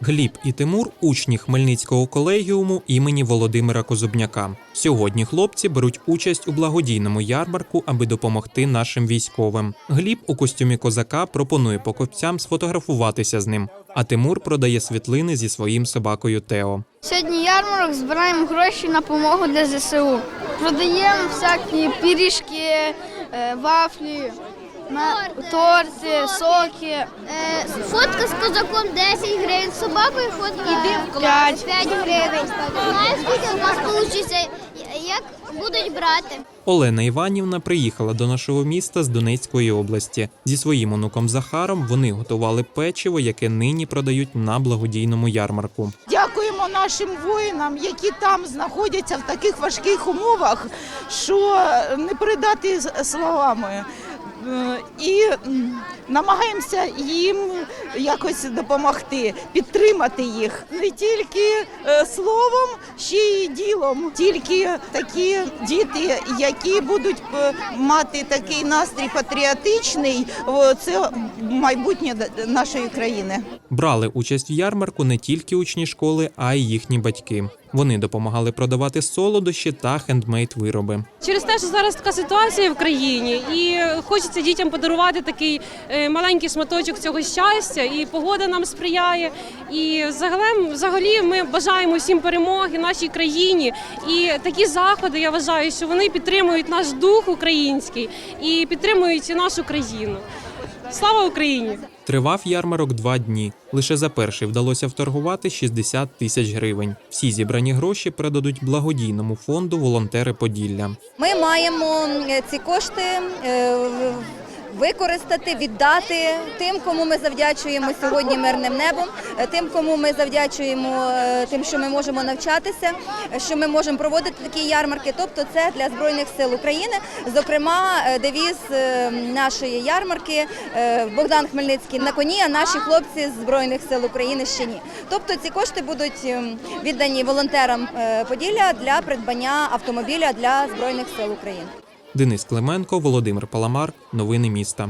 Гліб і Тимур учні Хмельницького колегіуму імені Володимира Козубняка. Сьогодні хлопці беруть участь у благодійному ярмарку, аби допомогти нашим військовим. Гліб у костюмі козака пропонує покупцям сфотографуватися з ним, а Тимур продає світлини зі своїм собакою Тео. Сьогодні ярмарок збираємо гроші на допомогу для ЗСУ. Продаємо всякі пиріжки, е, вафлі, торти, соки. Е, Фотка з козаком 10 гривень, з собакою фотка 5. 5 гривень. Знаєш, скільки у вас вийде, як будуть брати? Олена Іванівна приїхала до нашого міста з Донецької області. Зі своїм онуком Захаром вони готували печиво, яке нині продають на благодійному ярмарку. Дякуємо нашим воїнам, які там знаходяться в таких важких умовах, що не передати словами. Е, І намагаємося їм якось допомогти, підтримати їх не тільки е, словом, ще й ділом. Тільки такі діти, які будуть е, мати такий настрій патріотичний, це майбутнє нашої країни. Брали участь в ярмарку не тільки учні школи, а й їхні батьки. Вони допомагали продавати солодощі та хендмейд вироби. Через те, що зараз така ситуація в країні, і хочеться дітям подарувати такий е, маленький шматочок цього щастя, і погода нам сприяє. І загалом, взагалі, ми бажаємо всім перемоги нашій країні. І такі заходи я вважаю, що вони підтримують наш дух український і підтримують нашу країну. Слава Україні! Тривав ярмарок два дні. Лише за перший вдалося вторгувати 60 тисяч гривень. Всі зібрані гроші передадуть благодійному фонду волонтери Поділля. Ми маємо е, ці кошти е, використати, віддати тим, кому ми завдячуємо сьогодні мирним небом, е, тим, кому ми завдячуємо е, тим, що ми можемо навчатися, е, що ми можемо проводити такі ярмарки. Тобто, це для збройних сил України. Зокрема, девіз нашої ярмарки Богдан Хмельницький на коні, а наші хлопці з збройних сил України ще ні. Тобто ці кошти будуть ем, віддані волонтерам Поділля для придбання автомобіля для збройних сил України. Денис Клименко, Володимир Паламар. Новини міста.